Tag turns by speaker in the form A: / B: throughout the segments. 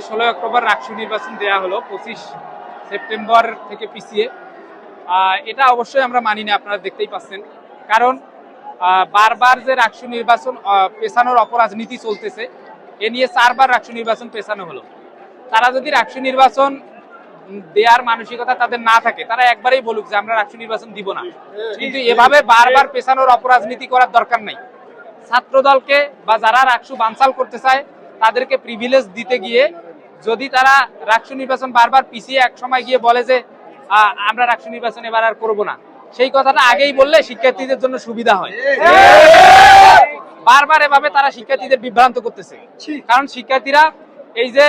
A: যে ষোলোই অক্টোবর রাকসু নির্বাচন দেয়া হলো পঁচিশ সেপ্টেম্বর থেকে পিছিয়ে। এটা অবশ্যই আমরা মানি না আপনারা দেখতেই পাচ্ছেন। কারণ বারবার যে রাকসু নির্বাচন পেছানোর অপরাজনীতি চলতেছে এ নিয়ে চারবার রাকসু নির্বাচন পেছানো হলো। তারা যদি রাকসু নির্বাচন উম, দেওয়ার মানসিকতা তাদের না থাকে তারা একবারেই বলুক যে আমরা রাকসু নির্বাচন দিব না। কিন্তু এভাবে বারবার পেছানোর অপরাজনীতি করার দরকার নাই। ছাত্র দলকে বা যারা রাকসু বানচাল করতে চায় তাদেরকে প্রিভিলেজ দিতে গিয়ে যদি তারা রাকসু নির্বাচন বারবার পিছিয়ে এক সময় গিয়ে বলে যে আমরা রাকসু নির্বাচন এবার আর করব না। সেই কথাটা আগেই বললে শিক্ষার্থীদের জন্য সুবিধা হয়। বারবার এভাবে তারা শিক্ষার্থীদের বিভ্রান্ত করতেছে। কারণ শিক্ষার্থীরা এই যে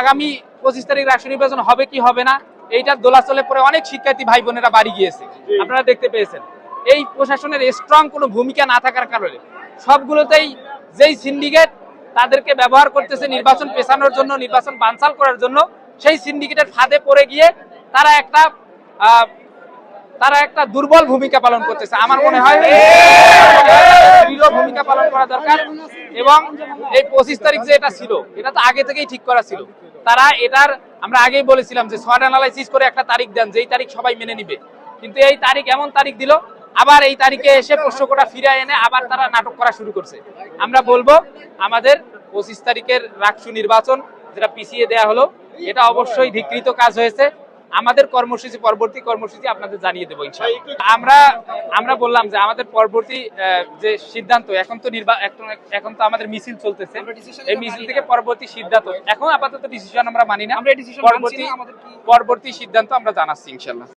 A: আগামী পঁচিশ তারিখ রাষ্ট্র নির্বাচন হবে কি হবে না এইটার দোলাচলে পরে অনেক শিক্ষার্থী ভাই বোনেরা বাড়ি গিয়েছে। আপনারা দেখতে পেয়েছেন। এই প্রশাসনের স্ট্রং কোনো ভূমিকা না থাকার কারণে সবগুলোতেই যেই সিন্ডিকেট তাদেরকে ব্যবহার করতেছে নির্বাচন পেছানোর জন্য, নির্বাচন বানচাল করার জন্য। সেই সিন্ডিকেটের ফাঁদে পড়ে গিয়ে তারা একটা তারা একটা দুর্বল ভূমিকা পালন করতেছে। আমার মনে হয় ভূমিকা পালন করা দরকার এবং এই পঁচিশ তারিখ যে এটা ছিল, এটা তো আগে থেকেই ঠিক করা ছিল। তারা এটার, আমরা আগেই বলেছিলাম যে শর্ট অ্যানালাইসিস করে একটা তারিখ দেন, যেই তারিখ সবাই মেনে নিবে। কিন্তু এই তারিখ এমন তারিখ দিল আবার এই তারিখে এসে প্রশ্নকোটা ফিরে এনে আবার তারা নাটক করা শুরু করছে। আমরা বলব আমাদের পঁচিশ তারিখের রাকসু নির্বাচন যেটা পিছিয়ে দেয়া হলো এটা অবশ্যই ধিকৃত কাজ হয়েছে। আমাদের কর্মসূচি পরবর্তী কর্মসূচি আপনাদের জানিয়ে দেবো আমরা আমরা বললাম যে আমাদের পরবর্তী যে সিদ্ধান্ত এখন তো নির্বা এখন তো আমাদের মিছিল চলতেছে। এই মিছিল থেকে পরবর্তী সিদ্ধান্ত এখন আপাতত ডিসিশন আমরা মানি না। পরবর্তী পরবর্তী সিদ্ধান্ত আমরা জানাচ্ছি ইনশাল্লাহ